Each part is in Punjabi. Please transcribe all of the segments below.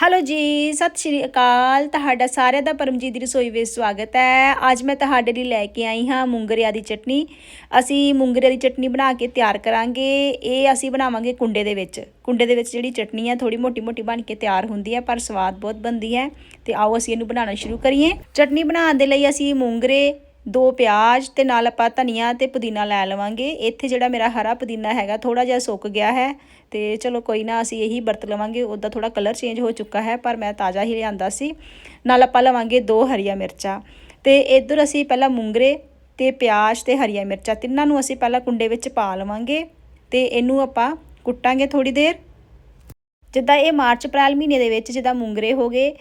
ਹੈਲੋ ਜੀ, ਸਤਿ ਸ਼੍ਰੀ ਅਕਾਲ। ਤੁਹਾਡਾ ਸਾਰਿਆਂ ਦਾ ਪਰਮਜੀਤ ਦੀ ਰਸੋਈ ਵਿੱਚ ਸਵਾਗਤ ਹੈ। ਅੱਜ ਮੈਂ ਤੁਹਾਡੇ ਲਈ ਲੈ ਕੇ ਆਈ ਹਾਂ ਮੂੰਗਰਿਆਂ ਦੀ ਚਟਨੀ। ਅਸੀਂ ਮੂੰਗਰਿਆਂ ਦੀ ਚਟਨੀ ਬਣਾ ਕੇ ਤਿਆਰ ਕਰਾਂਗੇ। ਇਹ ਅਸੀਂ ਬਣਾਵਾਂਗੇ ਕੁੰਡੇ ਦੇ ਵਿੱਚ। ਕੁੰਡੇ ਦੇ ਵਿੱਚ ਜਿਹੜੀ ਚਟਨੀ ਹੈ ਥੋੜੀ ਮੋਟੀ ਮੋਟੀ ਬਣ ਕੇ ਤਿਆਰ ਹੁੰਦੀ ਹੈ, ਪਰ ਸਵਾਦ ਬਹੁਤ ਬਣਦੀ ਹੈ। ਤੇ ਆਓ ਅਸੀਂ ਇਹਨੂੰ ਬਣਾਉਣਾ ਸ਼ੁਰੂ ਕਰੀਏ। ਚਟਨੀ ਬਣਾਉਣ ਦੇ ਲਈ ਅਸੀਂ ਮੂੰਗਰੇ ਦੋ ਪਿਆਜ਼ ਤੇ ਨਾਲ ਆਪਾਂ ਧਨੀਆ ਤੇ ਪੁਦੀਨਾ ਲੈ ਲਵਾਂਗੇ। ਇੱਥੇ ਜਿਹੜਾ ਮੇਰਾ ਹਰਾ ਪੁਦੀਨਾ ਹੈਗਾ ਥੋੜਾ ਜਿਹਾ ਸੁੱਕ ਗਿਆ ਹੈ ਤੇ ਚਲੋ ਕੋਈ ਨਾ, ਅਸੀਂ ਇਹੀ ਵਰਤ ਲਵਾਂਗੇ। ਉਹਦਾ ਥੋੜਾ ਕਲਰ ਚੇਂਜ ਹੋ ਚੁੱਕਾ ਹੈ, ਪਰ ਮੈਂ ਤਾਜ਼ਾ ਹੀ ਲਿਆਂਦਾ ਸੀ। ਨਾਲ ਆਪਾਂ ਲਵਾਂਗੇ ਦੋ ਹਰੀਆਂ ਮਿਰਚਾਂ। ਤੇ ਇਧਰ ਅਸੀਂ ਪਹਿਲਾਂ ਮੂੰਗਰੇ ਤੇ ਪਿਆਜ਼ ਤੇ ਹਰੀਆਂ ਮਿਰਚਾਂ, ਤਿੰਨਾਂ ਨੂੰ ਅਸੀਂ ਪਹਿਲਾਂ ਕੁੰਡੇ ਵਿੱਚ ਪਾ ਲਵਾਂਗੇ ਤੇ ਇਹਨੂੰ ਆਪਾਂ ਕੁੱਟਾਂਗੇ ਥੋੜੀ ਦੇਰ। ਜਿੱਦਾਂ ਇਹ ਮਾਰਚ ਅਪ੍ਰੈਲ ਮਹੀਨੇ ਦੇ ਵਿੱਚ ਜਿੱਦਾਂ ਮੂੰਗਰੇ ਹੋ ਗਏ,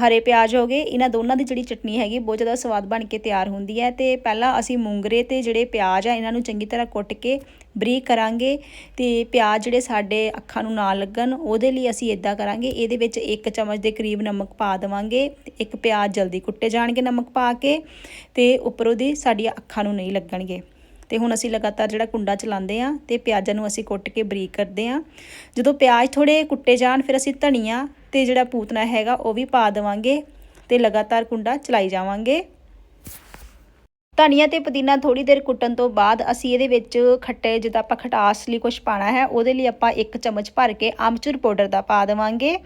ਹਰੇ ਪਿਆਜ਼ ਹੋ ਗਏ, ਇਹਨਾਂ ਦੋਨਾਂ ਦੀ ਜਿਹੜੀ ਚਟਨੀ ਹੈਗੀ ਬਹੁਤ ਜ਼ਿਆਦਾ ਸਵਾਦ ਬਣ ਕੇ ਤਿਆਰ ਹੁੰਦੀ ਹੈ ਤੇ ਪਹਿਲਾਂ ਅਸੀਂ ਮੂੰਗਰੇ ਤੇ ਜਿਹੜੇ ਪਿਆਜ਼ ਆ ਇਹਨਾਂ ਨੂੰ ਚੰਗੀ ਤਰ੍ਹਾਂ ਕੁੱਟ ਕੇ ਬਰੀਕ ਕਰਾਂਗੇ ਤੇ ਪਿਆਜ਼ ਜਿਹੜੇ ਸਾਡੇ ਅੱਖਾਂ ਨੂੰ ਨਾ ਲੱਗਣ, ਉਹਦੇ ਲਈ ਅਸੀਂ ਇਦਾਂ ਕਰਾਂਗੇ, ਇਹਦੇ ਵਿੱਚ ਇੱਕ ਚਮਚ ਦੇ ਕਰੀਬ ਨਮਕ ਪਾ ਦੇਵਾਂਗੇ, ਇੱਕ ਪਿਆਜ਼ ਜਲਦੀ ਕੁੱਟੇ ਜਾਣਗੇ ਨਮਕ ਪਾ ਕੇ ਤੇ ਉੱਪਰੋਂ ਦੀ ਸਾਡੀਆਂ ਅੱਖਾਂ ਨੂੰ ਨਹੀਂ ਲੱਗਣਗੇ। ਤੇ ਹੁਣ ਅਸੀਂ ਲਗਾਤਾਰ ਜਿਹੜਾ ਕੁੰਡਾ ਚਲਾਉਂਦੇ ਆ ਤੇ ਪਿਆਜ਼ਾਂ ਨੂੰ ਅਸੀਂ ਕੁੱਟ ਕੇ ਬਰੀਕ ਕਰਦੇ ਆ ਜਦੋਂ ਪਿਆਜ਼ ਥੋੜੇ ਕੁੱਟੇ ਜਾਣ, ਫਿਰ ਅਸੀਂ ਧਨੀਆ ਤੇ ਜਿਹੜਾ ਪੂਤਨਾ ਹੈਗਾ ਉਹ ਵੀ ਪਾ ਦੇਵਾਂਗੇ ਤੇ ਲਗਾਤਾਰ ਕੁੰਡਾ ਚਲਾਈ ਜਾਵਾਂਗੇ। ਧਨੀਆ ਤੇ ਪੁਦੀਨਾ ਥੋੜੀ ਦੇਰ ਕੁੱਟਣ ਤੋਂ ਬਾਅਦ ਅਸੀਂ ਇਹਦੇ ਵਿੱਚ ਖੱਟੇ, ਜਿੱਦਾਂ ਆਪਾਂ ਖਟਾਸ ਲਈ ਕੁਝ ਪਾਣਾ ਹੈ, ਉਹਦੇ ਲਈ ਆਪਾਂ ਇੱਕ ਚਮਚ ਭਰ ਕੇ ਆਮਚੂਰ ਪਾਊਡਰ ਦਾ ਪਾ ਦੇਵਾਂਗੇ।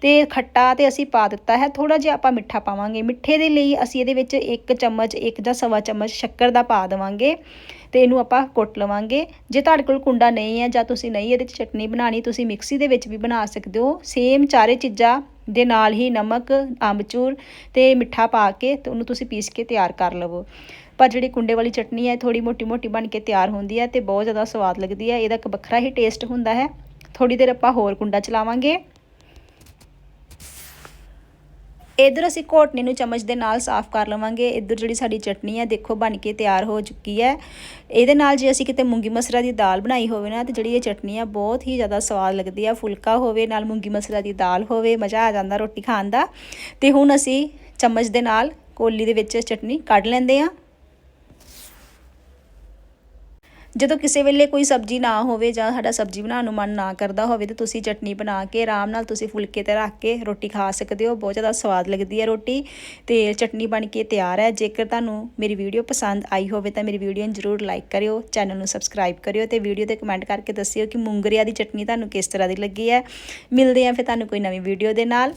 ਤੇ ਖੱਟਾ ਤੇ ਅਸੀਂ ਪਾ ਦਿੱਤਾ ਹੈ ਥੋੜਾ ਜਿਹਾ ਆਪਾਂ ਮਿੱਠਾ ਪਾਵਾਂਗੇ। ਮਿੱਠੇ ਦੇ ਲਈ ਅਸੀਂ ਇਹਦੇ ਵਿੱਚ ਇੱਕ ਚਮਚ, ਇੱਕ ਜਾਂ ਸਵਾ ਚਮਚ ਸ਼ੱਕਰ ਦਾ ਪਾ ਦੇਵਾਂਗੇ ਤੇ ਇਹਨੂੰ ਆਪਾਂ ਕੁੱਟ ਲਵਾਂਗੇ। ਜੇ ਤੁਹਾਡੇ ਕੋਲ ਕੁੰਡਾ ਨਹੀਂ ਹੈ ਜਾਂ ਤੁਸੀਂ ਨਹੀਂ ਇਹਦੇ 'ਚ ਚਟਨੀ ਬਣਾਣੀ ਤੁਸੀਂ ਮਿਕਸੀ ਦੇ ਵਿੱਚ ਵੀ ਬਣਾ ਸਕਦੇ ਹੋ। ਸੇਮ ਚਾਰੇ ਚੀਜ਼ਾਂ ਦੇ ਨਾਲ ਹੀ ਨਮਕ ਅੰਬਚੂਰ ਤੇ ਮਿੱਠਾ ਪਾ ਕੇ ਤੇ ਉਹਨੂੰ ਤੁਸੀਂ ਪੀਸ ਕੇ ਤਿਆਰ ਕਰ ਲਵੋ। ਪਰ ਜਿਹੜੀ ਕੁੰਡੇ ਵਾਲੀ ਚਟਨੀ ਹੈ ਥੋੜੀ ਮੋਟੀ ਮੋਟੀ ਬਣ ਕੇ ਤਿਆਰ ਹੁੰਦੀ ਹੈ ਤੇ ਬਹੁਤ ਜ਼ਿਆਦਾ ਸਵਾਦ ਲੱਗਦੀ ਹੈ। ਇਹਦਾ ਇੱਕ ਵੱਖਰਾ ਹੀ ਟੇਸਟ ਹੁੰਦਾ ਹੈ। ਥੋੜੀ ਦੇਰ ਆਪਾਂ ਹੋਰ ਕੁੰਡਾ ਚਲਾਵਾਂਗੇ। ਇਧਰ ਅਸੀਂ ਘੋਟਨੇ ਨੂੰ ਚਮਚ ਦੇ ਨਾਲ ਸਾਫ਼ ਕਰ ਲਵਾਂਗੇ। ਇਧਰ ਜਿਹੜੀ ਸਾਡੀ ਚਟਨੀ ਹੈ ਦੇਖੋ ਬਣ ਕੇ ਤਿਆਰ ਹੋ ਚੁੱਕੀ ਹੈ। ਇਹਦੇ ਨਾਲ ਜੇ ਅਸੀਂ ਕਿਤੇ ਮੂੰਗੀ ਮਸਰਾ ਦੀ ਦਾਲ ਬਣਾਈ ਹੋਵੇ ਨਾ, ਤੇ ਜਿਹੜੀ ਇਹ ਚਟਨੀ ਆ, ਬਹੁਤ ਹੀ ਜ਼ਿਆਦਾ ਸਵਾਦ ਲੱਗਦੀ ਆ। ਫੁਲਕਾ ਹੋਵੇ, ਨਾਲ ਮੂੰਗੀ ਮਸਰਾ ਦੀ ਦਾਲ ਹੋਵੇ, ਮਜ਼ਾ ਆ ਜਾਂਦਾ ਰੋਟੀ ਖਾਣ ਦਾ। ਤੇ ਹੁਣ ਅਸੀਂ ਚਮਚ ਦੇ ਨਾਲ ਕੋਲੀ ਦੇ ਵਿੱਚ ਚਟਨੀ ਕੱਢ ਲੈਂਦੇ ਆ। ਜਦੋਂ ਕਿਸੇ ਵੇਲੇ ਕੋਈ ਸਬਜ਼ੀ ਨਾ ਹੋਵੇ ਜਾਂ ਸਾਡਾ ਸਬਜ਼ੀ ਬਣਾਉਣ ਨੂੰ ਮਨ ਨਾ ਕਰਦਾ ਹੋਵੇ ਤੇ ਤੁਸੀਂ ਚਟਨੀ ਬਣਾ ਕੇ ਆਰਾਮ ਨਾਲ ਤੁਸੀਂ ਫੁਲਕੇ ਤੇ ਰੱਖ ਕੇ ਰੋਟੀ ਖਾ ਸਕਦੇ ਹੋ। ਬਹੁਤ ਜ਼ਿਆਦਾ ਸਵਾਦ ਲੱਗਦੀ ਹੈ ਰੋਟੀ ਤੇ ਚਟਨੀ ਬਣ ਕੇ ਤਿਆਰ ਹੈ। ਜੇਕਰ ਤੁਹਾਨੂੰ ਮੇਰੀ ਵੀਡੀਓ ਪਸੰਦ ਆਈ ਹੋਵੇ ਤਾਂ ਮੇਰੀ ਵੀਡੀਓ ਨੂੰ ਜ਼ਰੂਰ ਲਾਈਕ ਕਰਿਓ, ਚੈਨਲ ਨੂੰ ਸਬਸਕ੍ਰਾਈਬ ਕਰਿਓ ਤੇ ਵੀਡੀਓ ਤੇ ਕਮੈਂਟ ਕਰਕੇ ਦੱਸਿਓ ਕਿ ਮੂੰਗਰਿਆਂ ਦੀ ਚਟਨੀ ਤੁਹਾਨੂੰ ਕਿਸ ਤਰ੍ਹਾਂ ਦੀ ਲੱਗੀ ਹੈ। ਮਿਲਦੇ ਆਂ ਫਿਰ ਤੁਹਾਨੂੰ ਕੋਈ ਨਵੀਂ ਵੀਡੀਓ ਦੇ ਨਾਲ।